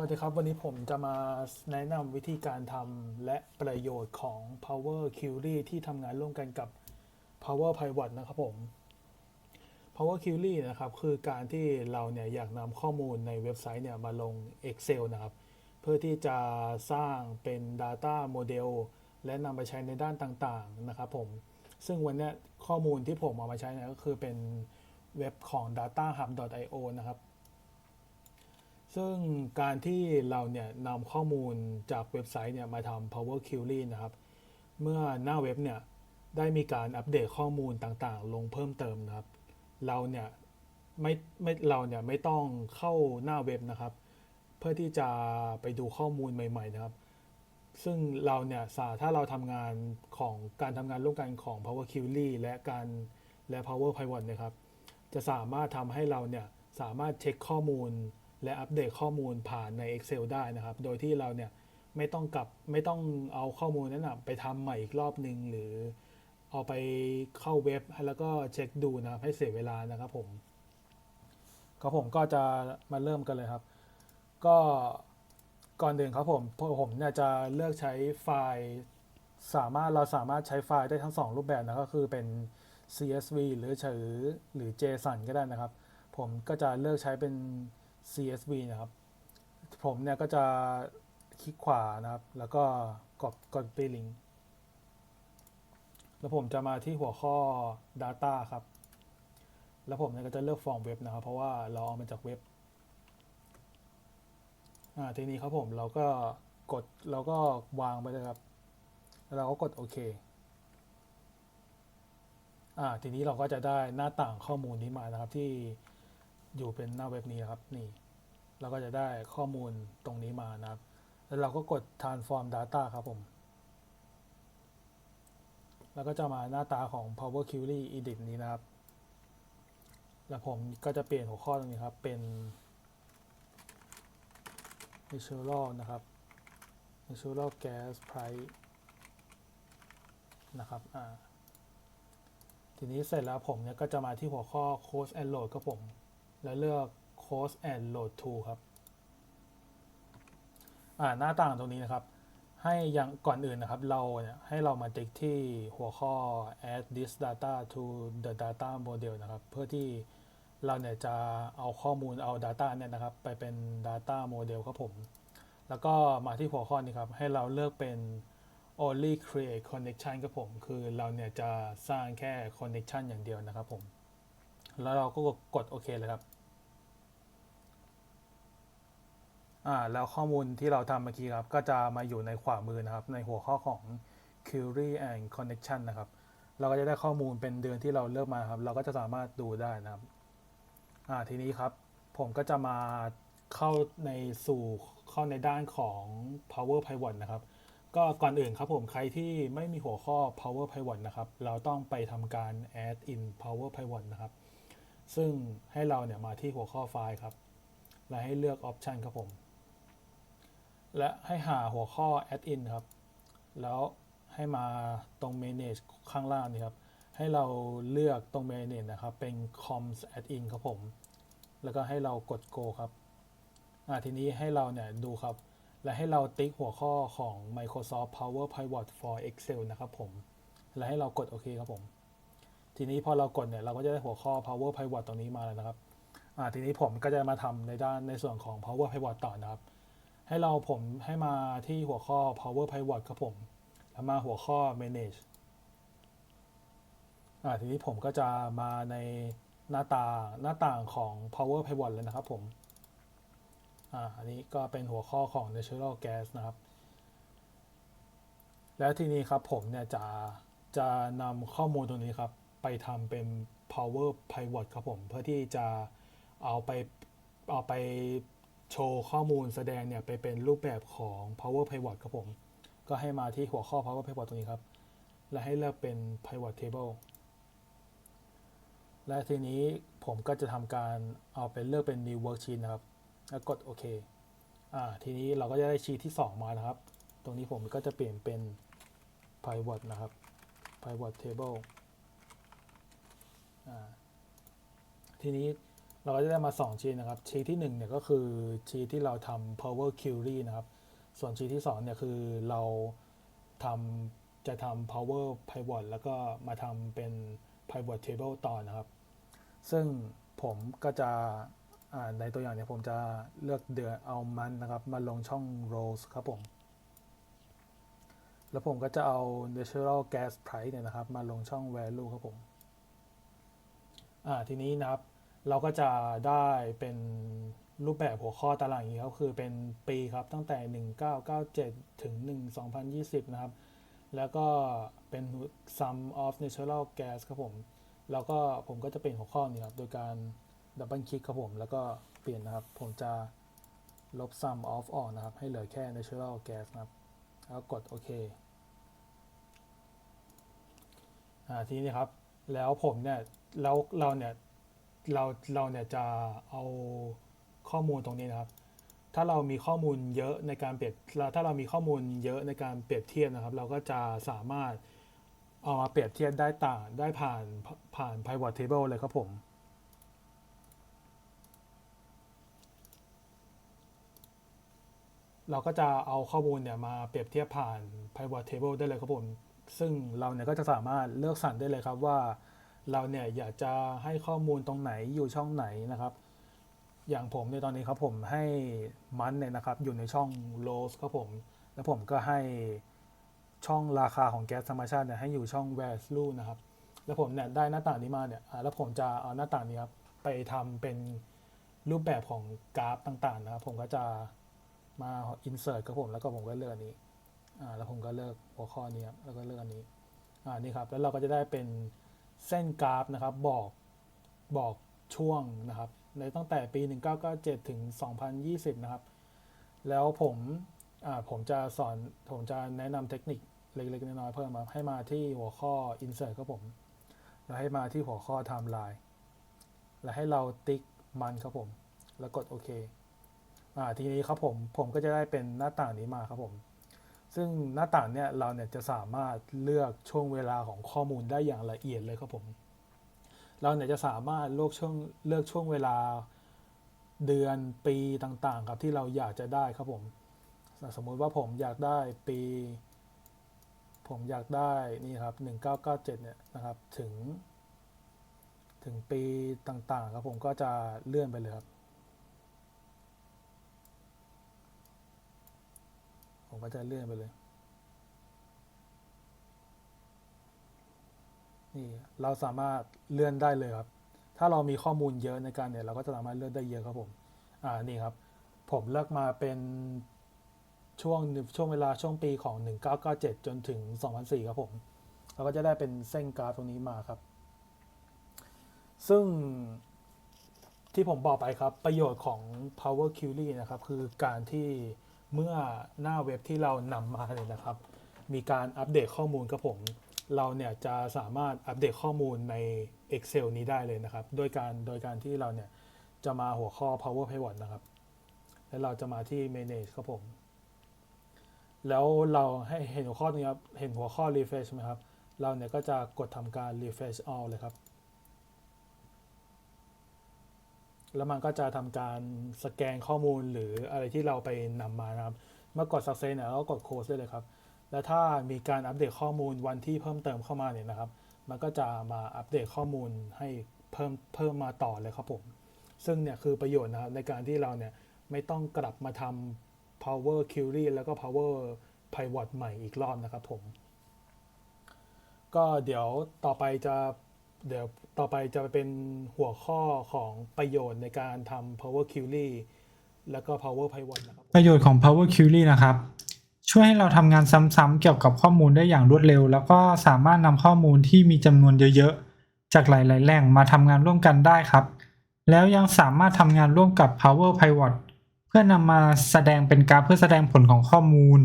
วัสดีครับ วันนี้ผมจะมาแนะนำวิธีการทำและประโยชน์ของ Power Query ที่ทำงานร่วมกันกับ Power Pivot นะครับผม Power Query นะครับ คือการที่เราเนี่ยอยากนำข้อมูลในเว็บไซต์เนี่ยมาลง Excel นะครับ เพื่อที่จะสร้างเป็น Data Model และนำไปใช้ในด้านต่างๆ นะครับผม ซึ่งวันนี้ข้อมูลที่ผมเอามาใช้เนี่ยก็คือเป็นเว็บของ datahub.io นะครับ ซึ่งการที่เราเนี่ยนำข้อมูลจากเว็บไซต์เนี่ยมาทำ Power Query นะครับ เมื่อหน้าเว็บเนี่ยได้มีการอัปเดตข้อมูลต่างๆ ลงเพิ่มเติมนะครับ เราเนี่ยไม่ไม่เราเนี่ยไม่ต้องเข้าหน้าเว็บนะครับ เพื่อที่จะไปดูข้อมูลใหม่ ๆ นะครับ ซึ่งเราเนี่ยสาถ้าเราทำงานของการทำงานร่วมกันของ Power Query และการและ Power Pivot นะครับ จะสามารถทำให้เราเนี่ยสามารถเช็คข้อมูล และอัปเดตข้อมูลผ่านใน Excel ได้นะครับ โดยที่เราเนี่ยไม่ต้องกลับไม่ต้องเอาข้อมูลนั้นนะไปทำใหม่อีกรอบหนึ่งหรือเอาไปเข้าเว็บแล้วก็เช็คดูนะครับให้เสียเวลานะครับผมก็ผมก็จะมาเริ่มกันเลยครับ ก็ก่อนอื่นครับผมพวกผมเนี่ยจะเลือกใช้ไฟล์สามารถเราสามารถใช้ไฟล์ได้ทั้งสองรูปแบบนะก็คือเป็น CSV หรือถือหรือ JSON ก็ได้นะครับ ผมก็จะเลือกใช้เป็น CSV นะครับ ผมเนี่ยก็จะคลิกขวานะครับ แล้วก็กด copy link แล้วผมจะมาที่หัวข้อ data ครับ แล้วผมเนี่ยก็จะเลือกฟอร์มเว็บนะครับ เพราะว่าเราเอามาจากเว็บอ่าทีนี้ครับผมเราก็กดเราก็วางไปเลยครับ แล้วเราก็กดโอเคอ่าทีนี้เราก็จะได้หน้าต่างข้อมูลนี้มานะครับที่ อยู่เป็นหน้าเว็บนี้ครับนี่ เราก็จะได้ข้อมูลตรงนี้มานะครับ แล้วเราก็กด transform data ครับผม แล้วก็จะมาหน้าตาของ Power Query Edit นี้นะครับ แล้วผมก็จะเปลี่ยนหัวข้อตรงนี้ครับเป็น natural นะครับ natural gas price นะครับ อ่า ทีนี้เสร็จแล้วผมเนี่ยก็จะมาที่หัวข้อ Cost and Load ครับผม แล้วเลือก Cost and Load to ครับ อ่าหน้าต่างตรงนี้นะครับ ให้ยังก่อนอื่นนะครับ เราเนี่ยให้เรามาติ๊กที่หัวข้อ add this data to the data model นะครับ เพื่อที่เราเนี่ยจะเอาข้อมูลเอา data เนี่ยนะครับ ไปเป็น data model ครับผม แล้วก็มาที่หัวข้อนี้ครับ ให้เราเลือกเป็น only create connection ครับผม คือเราเนี่ยจะสร้างแค่ connection อย่างเดียวนะครับผม แล้วเราก็กดโอเคเลยครับ อ่าแล้วข้อมูลที่เราทำเมื่อกี้ครับ ก็จะมาอยู่ในขวามือนะครับ ในหัวข้อของ query and connection นะครับ เราก็จะได้ข้อมูลเป็นเดือนที่เราเลือกมาครับ เราก็จะสามารถดูได้นะครับอ่าทีนี้ครับ ผมก็จะมาเข้าในสู่เข้าในด้านของ power pivot นะครับ ก็ก่อนอื่นครับผมใครที่ไม่มีหัวข้อ power pivot นะครับ เราต้องไปทำการ add in power pivot นะครับ ซึ่งให้เราเนี่ยมาที่หัวข้อไฟล์ครับ และให้เลือก option ครับผม และให้หาหัวข้อ add in ครับ แล้วให้มาตรง manage ข้างล่างนี่ครับ ให้เราเลือกตรง manage นะครับ เป็น coms add in ครับผม แล้วก็ให้เรากด go ครับ อ่าทีนี้ให้เราเนี่ยดูครับ และให้เราติ๊กหัวข้อของ Microsoft Power Pivot for Excel นะครับผม และให้เรากดโอเคครับผม ทีนี้พอเรากดเนี่ยเราก็จะได้หัวข้อ Power Pivot ตรงนี้มาแล้วนะครับ อ่าทีนี้ผมก็จะมาทำในด้านในส่วนของ Power Pivot ต่อนะครับ ให้เราผมให้มาที่หัวข้อ Power Pivot ครับผม แล้วมาหัวข้อ Manage อ่าทีนี้ผมก็จะมาในหน้าตาหน้าต่างของ Power Pivot เลยนะครับผมอ่าอันนี้ก็เป็นหัวข้อของ natural gas นะครับ แล้วทีนี้ครับผมเนี่ยจะจะนำข้อมูลตรงนี้ครับ ไปทำเป็น power pivot ครับผม เพื่อที่จะเอาไปเอาไป โชว์ข้อมูลแสดงเนี่ยไปเป็นรูปแบบของ power pivot ครับผม ก็ให้มาที่หัวข้อ power pivot ตรงนี้ครับ และให้เลือกเป็น pivot table และทีนี้ผมก็จะทำการเอาเป็นเลือกเป็น new worksheet นะครับ แล้วกดโอเคอ่าทีนี้เราก็จะได้ชีทที่ 2 มานะครับ ตรงนี้ผมก็จะเปลี่ยนเป็น pivot นะครับ pivot table อ่าทีนี้ เราก็จะได้มา 2 ชีทนะครับ ชีทที่1เนี่ยก็คือชีทที่เราทำ power query นะครับ ส่วนชีทที่2เนี่ยคือเราทำจะทำ power pivot แล้วก็มาทำเป็น pivot table ต่อนะครับ ซึ่งผมก็จะในตัวอย่างเนี่ยผมจะเลือกเดือนเอามันนะครับ มาลงช่อง rows ครับผม แล้วผมก็จะเอา natural gas price เนี่ยนะครับ มาลงช่อง value ครับผมทีนี้นะครับ เราก็จะได้เป็นรูปแบบหัวข้อตารางอย่างนี้ครับคือเป็นปีครับตั้งแต่ 1997 ถึง 1 2020 นะครับ แล้วก็เป็น sum of natural gas ครับผม แล้วก็ผมก็จะเปลี่ยนหัวข้อนี้ครับ โดยการดับเบิลคลิกครับผม แล้วก็เปลี่ยนนะครับ ผมจะลบ sum of ออกนะครับ ให้เหลือแค่ natural gas นะครับ แล้วกดโอเคอ่าทีนี้ครับ แล้วผมเนี่ย แล้วเราเนี่ย เราเราเนี่ยจะเอาข้อมูลตรงนี้นะครับ ถ้าเรามีข้อมูลเยอะในการเปรียบเราถ้าเรามีข้อมูลเยอะในการเปรียบเทียบนะครับ เราก็จะสามารถเอามาเปรียบเทียบได้ต่างได้ผ่านผ่าน pivot table เลยครับผมเราก็จะเอาข้อมูลเนี่ยมาเปรียบเทียบผ่าน pivot table ได้เลยครับผม ซึ่งเราเนี่ยก็จะสามารถเลือกสรรได้เลยครับว่า เราเนี่ยอยากจะให้ข้อมูลตรงไหนอยู่ช่องไหนนะครับ อย่างผมในตอนนี้ครับผมให้มันเนี่ยนะครับอยู่ในช่อง lows ครับผม แล้วผมก็ให้ช่องราคาของแก๊สธรรมชาติเนี่ยให้อยู่ช่อง value นะครับ แล้วผมเนี่ยได้หน้าต่างนี้มาเนี่ยแล้วผมจะเอาหน้าต่างนี้ครับไปทำเป็นรูปแบบของกราฟต่างๆนะครับ ผมก็จะมา insert ครับผมแล้วก็ผมก็เลือกอันนี้อ่าแล้วผมก็เลือกหัวข้อนี้ครับแล้วก็เลือกอันนี้อ่านี่ครับแล้วเราก็จะได้เป็น เส้นกราฟนะครับบอกบอกช่วงนะครับในตั้งแต่ปี 1997 ถึง 2020 นะครับ แล้วผมอ่าผมจะสอนผมจะแนะนำเทคนิคเล็ก ๆ น้อยๆเพิ่มมาให้มาที่หัวข้อ insert ครับผม แล้วให้มาที่หัวข้อ timeline แล้วให้เราติ๊กมันครับผม แล้วกดโอเคอ่าทีนี้ครับผมผมก็จะได้เป็นหน้าต่างนี้มาครับผม ซึ่งหน้าต่างเนี่ยเราเนี่ยจะสามารถเลือกช่วงเวลาของข้อมูลได้อย่างละเอียดเลยครับผม เราเนี่ยจะสามารถเลือกช่วงเลือกช่วงเวลาเดือนปีต่างๆครับที่เราอยากจะได้ครับผม สมมุติว่าผมอยากได้ปี ผมอยากได้นี่ครับ 1997 เนี่ยนะครับถึง ถึงปีต่างๆครับผมก็จะเลื่อนไปเลยครับ ผมก็จะเลื่อนไปเลย นี่เราสามารถเลื่อนได้เลยครับ ถ้าเรามีข้อมูลเยอะในการเนี่ยเราก็จะสามารถเลื่อนได้เยอะครับผมอ่านี่ครับ ผมเลือกมาเป็นช่วงช่วงเวลาช่วงปีของ 1997 จนถึง 2004 ครับผม เราก็จะได้เป็นเส้นกราฟตรงนี้มาครับ ซึ่งที่ผมบอกไปครับ ประโยชน์ของ Power Query นะครับ คือการที่ เมื่อหน้าเว็บที่เรานำมาเนี่ยนะครับ มีการอัปเดตข้อมูลครับผม เราเนี่ยจะสามารถอัปเดตข้อมูลใน Excel นี้ได้เลยนะครับ โดยการโดยการที่เราเนี่ยจะมาหัวข้อ Power Pivot นะครับ แล้วเราจะมาที่ Manage ครับผม แล้วเราให้เห็นหัวข้อนี้ครับ เห็นหัวข้อ Refresh ไหมครับ เราเนี่ยก็จะกดทำการ Refresh All เลยครับ แล้วมันก็จะทำการสแกนข้อมูลหรืออะไรที่เราไปนำมานะครับเมื่อกด success เนี่ยเราก็กด close ได้เลยครับ แล้วถ้ามีการอัปเดตข้อมูลวันที่เพิ่มเติมเข้ามาเนี่ยนะครับ มันก็จะมาอัปเดตข้อมูลให้เพิ่มเพิ่มมาต่อเลยครับผม ซึ่งเนี่ยคือประโยชน์นะครับในการที่เราเนี่ยไม่ต้องกลับมาทำ power query แล้วก็ power pivot ใหม่อีกรอบนะครับผม ก็เดี๋ยวต่อไปจะ เดี๋ยวต่อไปจะเป็นหัวข้อของประโยชน์ในการทำ power query แล้วก็ power pivot นะครับประโยชน์ของ Power Query นะครับ ช่วยให้เราทำงานซ้ำๆเกี่ยวกับข้อมูลได้อย่างรวดเร็ว แล้วก็สามารถนำข้อมูลที่มีจำนวนเยอะๆ จากหลายๆ แหล่งมาทำงานร่วมกันได้ครับ แล้วยังสามารถทำงานร่วมกับ Power Pivot เพื่อนำมาแสดงเป็นกราฟเพื่อแสดงผลของข้อมูล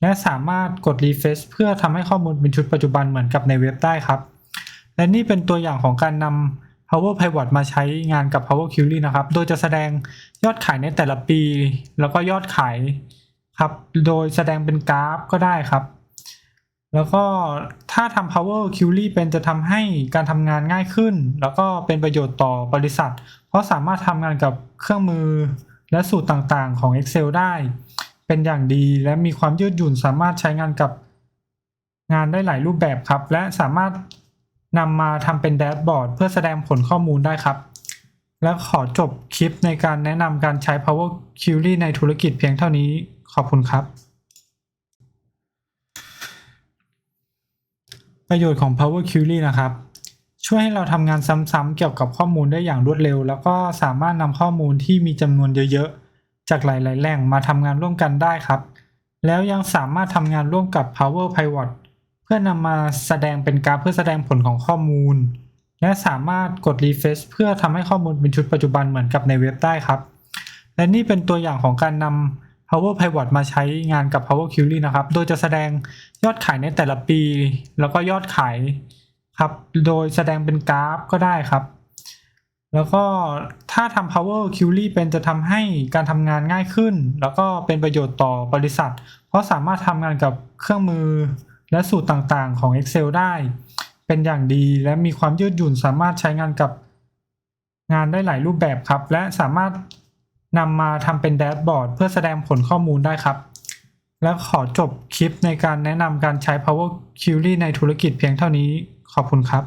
และสามารถกด refresh เพื่อทำให้ข้อมูลเป็นชุดปัจจุบันเหมือนกับในเว็บได้ครับ และนี่เป็นตัวอย่างของการนำ Power Pivot มาใช้งานกับ Power Query นะครับ โดยจะแสดงยอดขายในแต่ละปี แล้วก็ยอดขายครับ โดยแสดงเป็นกราฟก็ได้ครับ แล้วก็ถ้าทำ Power Query เป็นจะทำให้การทำงานง่ายขึ้น แล้วก็เป็นประโยชน์ต่อบริษัท เพราะสามารถทำงานกับเครื่องมือและสูตรต่างๆ ของ Excel ได้ เป็นอย่างดีและมีความยืดหยุ่นสามารถใช้งานกับงานได้หลายรูปแบบครับ และสามารถ นำมาทำเป็นแดชบอร์ดเพื่อแสดงผลข้อมูลได้ครับ และขอจบคลิปในการแนะนำการใช้ Power Query ในธุรกิจเพียงเท่านี้ ขอบคุณครับ ประโยชน์ของ Power Query นะครับ ช่วยให้เราทำงานซ้ำๆเกี่ยวกับข้อมูลได้อย่างรวดเร็ว แล้วก็สามารถนำข้อมูลที่มีจำนวนเยอะๆ จากหลายๆ แหล่งมาทำงานร่วมกันได้ครับ แล้วยังสามารถทำงานร่วมกับ Power Pivot พื่อนำมาแสดงเป็นกราฟเพื่อแสดงผลของข้อมูล และสามารถกด refresh เพื่อทำให้ข้อมูลเป็นชุดปัจจุบันเหมือนกับในเว็บได้ครับ และนี่เป็นตัวอย่างของการนำ Power Pivot มาใช้งานกับ Power Query นะครับ โดยจะแสดงยอดขายในแต่ละปี แล้วก็ยอดขายครับ โดยแสดงเป็นกราฟก็ได้ครับ แล้วก็ถ้าทำ Power Query เป็นจะทำให้การทำงานง่ายขึ้น แล้วก็เป็นประโยชน์ต่อบริษัท เพราะสามารถทำงานกับเครื่องมือ และสูตรต่างๆของ Excel ได้ เป็นอย่างดีและมีความยืดหยุ่นสามารถใช้งานกับงานได้หลายรูปแบบครับ และสามารถนำมาทำเป็นแดชบอร์ดเพื่อแสดงผลข้อมูลได้ครับ และขอจบคลิปในการแนะนำการใช้ Power Query ในธุรกิจเพียงเท่านี้ ขอบคุณครับ